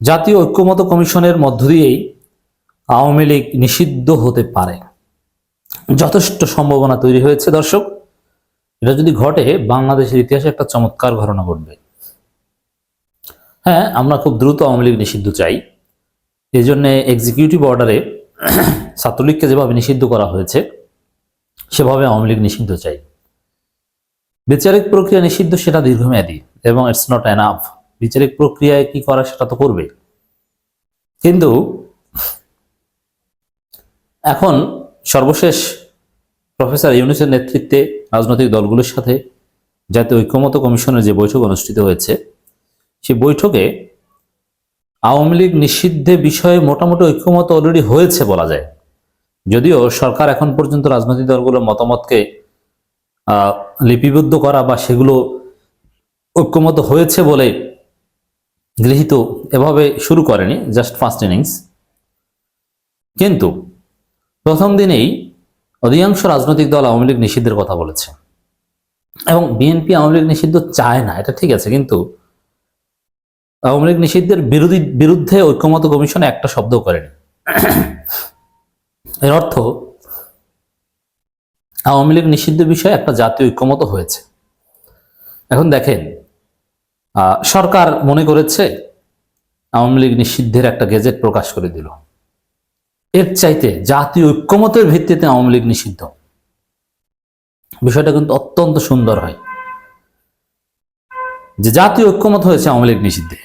জাতীয় ঐক্যমত কমিশনের মধ্য দিয়েই আওয়ামী লীগ নিষিদ্ধ হতে পারে। যথেষ্ট সম্ভাবনা তৈরি হয়েছে, দর্শক। এটা যদি ঘটে, বাংলাদেশের ইতিহাসে একটা চমৎকার ঘটনা ঘটবে। হ্যাঁ আমরা খুব দ্রুত আওয়ামী লীগ নিষিদ্ধ চাই। এই জন্য এক্সিকিউটিভ অর্ডারে ছাত্রলীগকে যেভাবে নিষিদ্ধ করা হয়েছে, সেভাবে আওয়ামী লীগ নিষিদ্ধ চাই। বিচারিক প্রক্রিয়া নিষিদ্ধ সেটা দীর্ঘমেয়াদী এবং ইটস নট এনাফ বিচারিক প্রক্রিয়ায় কি করা সেটা তো করবে। কিন্তু এখন সর্বশেষ প্রফেসর ইউনুসের নেতৃত্বে রাজনৈতিক দলগুলোর সাথে জাতীয় ঐক্যমত কমিশনের যে বৈঠক অনুষ্ঠিত হয়েছে, সেই বৈঠকে আওয়ামী লীগ নিষিদ্ধে বিষয়ে মোটামুটি ঐক্যমত অলরেডি হয়েছে বলা যায়। যদিও সরকার এখন পর্যন্ত রাজনৈতিক দলগুলোর মতামতকে লিপিবদ্ধ করা বা সেগুলো ঐক্যমত হয়েছে বলে গৃহীত এভাবে শুরু করেনি জাস্ট ফার্স্ট ইনিংস কিন্তু প্রথম দিনেই অধিকাংশ রাজনৈতিক দল আওয়ামী লীগ নিষিদ্ধের কথা বলেছে। এবং বিএনপি আওয়ামী লীগ নিষিদ্ধ চায় না, এটা ঠিক আছে, কিন্তু আওয়ামী লীগ নিষিদ্ধের বিরোধী, বিরুদ্ধে ঐক্যমত কমিশনে একটা শব্দ করেনি। এর অর্থ আওয়ামী লীগ নিষিদ্ধ বিষয়ে একটা জাতীয় ঐক্যমত হয়েছে। এখন দেখেন সরকার মনে করেছে আওয়ামী লীগ নিষিদ্ধের একটা গেজেট প্রকাশ করে দিল। এর চাইতে জাতীয় ঐক্যমতের ভিত্তিতে আওয়ামী লীগ নিষিদ্ধ। বিষয়টা কিন্তু অত্যন্ত সুন্দর হয়। যে জাতীয় ঐক্যমত হয়েছে আওয়ামী লীগ নিষিদ্ধে।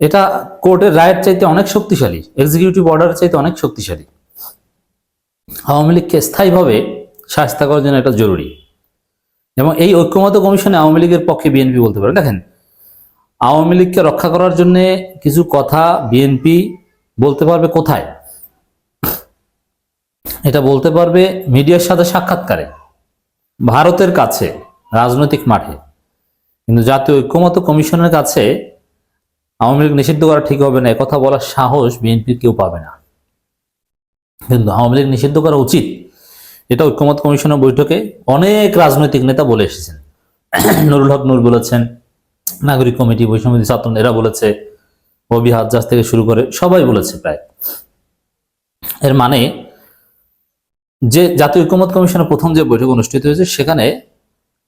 এটা কোর্টের রায়ের চাইতে অনেক শক্তিশালী এক্সিকিউটিভ অর্ডারের চাইতে অনেক শক্তিশালী। আওয়ামী লীগকে স্থায়ীভাবে শাস্তা করার জন্য এটা জরুরি। এবং এই ঐক্যমত কমিশনে আওয়ামী লীগের পক্ষে বিএনপি বলতে পারে। দেখেন, আওয়ামী লীগকে রক্ষা করার জন্য কিছু কথা বিএনপি বলতে পারবে কোথায়? এটা বলতে পারবে মিডিয়ার সাথে সাক্ষাৎকারে, ভারতের কাছে, রাজনৈতিক মাঠে। কিন্তু জাতীয় ঐক্যমত কমিশনের কাছে আওয়ামী লীগ নিষিদ্ধ করা ঠিক হবে না কথা বলার সাহস বিএনপির কেউ পাবে না। কিন্তু আওয়ামী লীগ নিষিদ্ধ করা উচিত। এটা ঐক্যমত কমিশনের বৈঠকে অনেক রাজনৈতিক নেতা বলে এসেছেন। নুরুল হক নূর বলেছেন, নাগরিক কমিটি বৈষম্যদী ছাত্র এরা বলেছে অবি হাজ্জাজ থেকে শুরু করে সবাই বলেছে প্রায়। এর মানে যে জাতীয় ঐক্যমত কমিশনের প্রথম যে বৈঠক অনুষ্ঠিত হয়েছে, সেখানে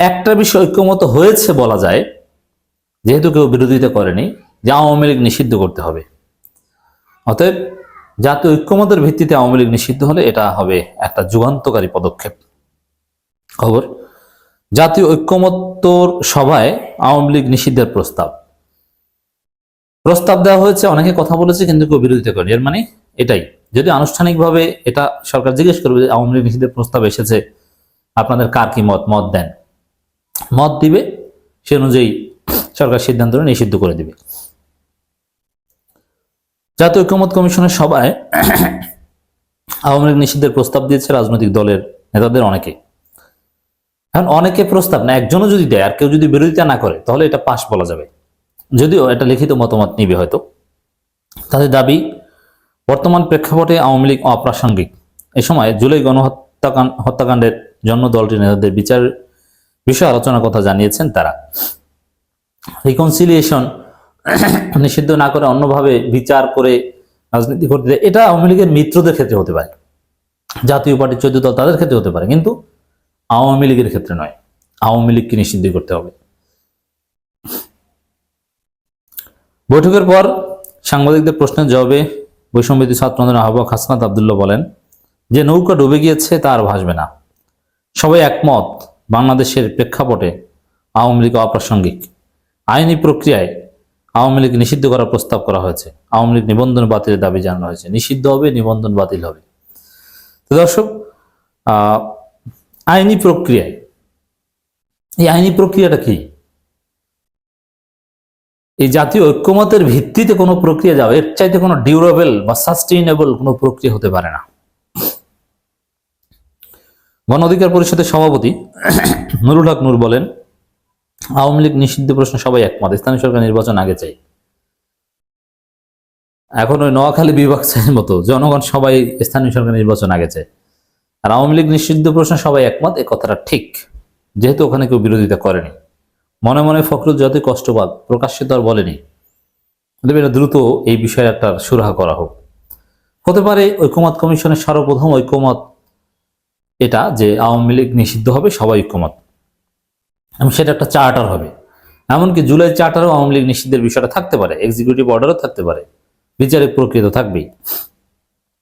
একটা বিষয় ঐক্যমত হয়েছে বলা যায়, যেহেতু কেউ বিরোধিতা করেনি, যে আওয়ামী লীগ নিষিদ্ধ করতে হবে। অতএব জাতীয় ঐক্যমতের ভিত্তিতে আওয়ামী লীগ নিষিদ্ধ হলে এটা হবে একটা যুগান্তকারী পদক্ষেপ। খবর, জাতীয় ঐক্যমত্যর সভায় আওয়ামী লীগ নিষিদ্ধের প্রস্তাব। প্রস্তাব দেওয়া হয়েছে, অনেকে কথা বলেছে, কিন্তু কেউ বিরোধিতা করেনি। এর মানে এটাই, যদি আনুষ্ঠানিকভাবে এটা সরকার জিজ্ঞেস করবে যে আওয়ামী লীগ নিষিদ্ধের প্রস্তাব এসেছে, আপনাদের কার কি মত? মত দেন। মত দিবে, সে অনুযায়ী সরকার সিদ্ধান্ত নিষিদ্ধ করে দিবে। জাতীয় ঐক্যমত কমিশনের সভায় আওয়ামী লীগ নিষিদ্ধের প্রস্তাব দিয়েছে রাজনৈতিক দলের নেতাদের অনেকে। এখন অনেকে প্রস্তাব না একজনও যদি দেয় আর কেউ যদি বিরোধিতা না করে, তাহলে এটা পাশ বলা যাবে। যদিও এটা লিখিত মতামত নিবে হয়তো। তাদের দাবি, বর্তমান প্রেক্ষাপটে আওয়ামী লীগ অপ্রাসঙ্গিক। এ সময় জুলাই গণহত্যাকাণ্ড হত্যাকাণ্ডের জন্য দলটির নেতাদের বিচার বিষয়ে আলোচনার কথা জানিয়েছেন তারা। রিকনসিলিয়েশন নিষিদ্ধ না করে অন্যভাবে বিচার করে রাজনীতি করতে দেয়, এটা আওয়ামী লীগের মিত্রদের ক্ষেত্রে হতে পারে। জাতীয় পার্টির চোদ্দ দল তাদের ক্ষেত্রে হতে পারে কিন্তু আওয়ামী লীগের ক্ষেত্রে নয়। আওয়ামী লীগকে নিষিদ্ধ করতে হবে। বৈঠকের পর সাংবাদিকদের প্রশ্নের জবাবে বৈষম্যবিধি ছাত্র আন্দোলনের আহ্বায়ক হাসনাত আবদুল্লাহ বলেন যে নৌকা ডুবে গিয়েছে তা আর ভাসবে না। সবাই একমত বাংলাদেশের প্রেক্ষাপটে আওয়ামী লীগ অপ্রাসঙ্গিক। আইনি প্রক্রিয়ায় আওয়ামী লীগ নিষিদ্ধ করার প্রস্তাব করা হয়েছে। আওয়ামী লীগ নিবন্ধন বাতিলের দাবি জানানো হয়েছে। নিষিদ্ধ হবে, নিবন্ধন বাতিল হবে। তো দর্শক আইনি প্রক্রিয়ায়, এই আইনি প্রক্রিয়াটা কি? এই জাতীয় ঐক্যমতের ভিত্তিতে কোনো প্রক্রিয়া যাবে এর চাইতে কোনো ডিউরেবল বা সাস্টেইনেবল কোনো প্রক্রিয়া হতে পারে না। গণ অধিকার পরিষদের সভাপতি নুরুল হক নূর বলেন আওয়ামী লীগ নিষিদ্ধ প্রশ্ন সবাই একমত। স্থানীয় সরকার নির্বাচন আগে চাই। এখন ওই নোয়াখালী বিভাগ চাইয়ের মতো জনগণ সবাই স্থানীয় সরকার নির্বাচন আগে চায়। আর আওয়ামী লীগ নিষিদ্ধ প্রশ্ন সবাই একমত, এ কথাটা ঠিক। যেহেতু ওখানে কেউ বিরোধিতা করেনি। মনে মনে ফখরুল যতই কষ্ট পাক, প্রকাশ্যে তো আর বলেনি। এটা দ্রুত এই বিষয়ে একটা সুরাহা করা হোক। হতে পারে ঐক্যমত কমিশনের সর্বপ্রথম ঐক্যমত এটা যে আওয়ামী লীগ নিষিদ্ধ হবে, সবাই ঐক্যমত। এবং সেটা একটা চার্টার হবে। এমনকি জুলাই চার্টারও আওয়ামী লীগ নিষিদ্ধের বিষয়টা থাকতে পারে এক্সিকিউটিভ অর্ডারও থাকতে পারে বিচারিক প্রক্রিয়া তো থাকবেই।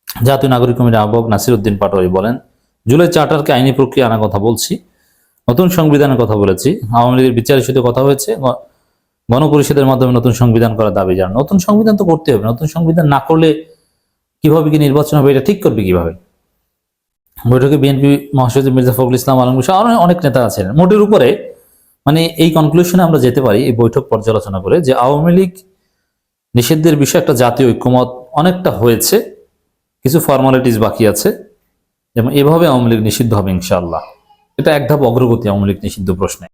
জাতীয় নাগরিক কমিটির আহ্বায়ক নাসির উদ্দিন পাটোয়ারি বলেন, জুলাই চার্টারকে আইনি প্রক্রিয়া আনার কথা বলছি, নতুন সংবিধানের কথা বলেছি, আওয়ামী লীগের বিচারের সাথে কথা হয়েছে গণপরিষদের মাধ্যমে নতুন সংবিধান করার দাবি জানান। নতুন সংবিধান তো করতে হবে, নতুন সংবিধান না করলে কীভাবে কি নির্বাচন হবে, এটা ঠিক করবে কীভাবে? বৈঠকে বিএনপি মহাসচিব মির্জা ফখরুল ইসলাম আলমগীর অনেক নেতা আছেন। মোটের উপরে মানে এই কনক্লুশনে আমরা যেতে পারি এই বৈঠক পর্যালোচনা করে যে আওয়ামী লীগ নিষিদ্ধের বিষয়ে একটা জাতীয় ঐক্যমত অনেকটা হয়েছে, কিছু ফর্মালিটিস বাকি আছে, যেমন এভাবে আওয়ামী লীগ নিষিদ্ধ হবে ইনশাআল্লাহ। এটা এক ধাপ অগ্রগতি আওয়ামী লীগ নিষিদ্ধ প্রশ্নে।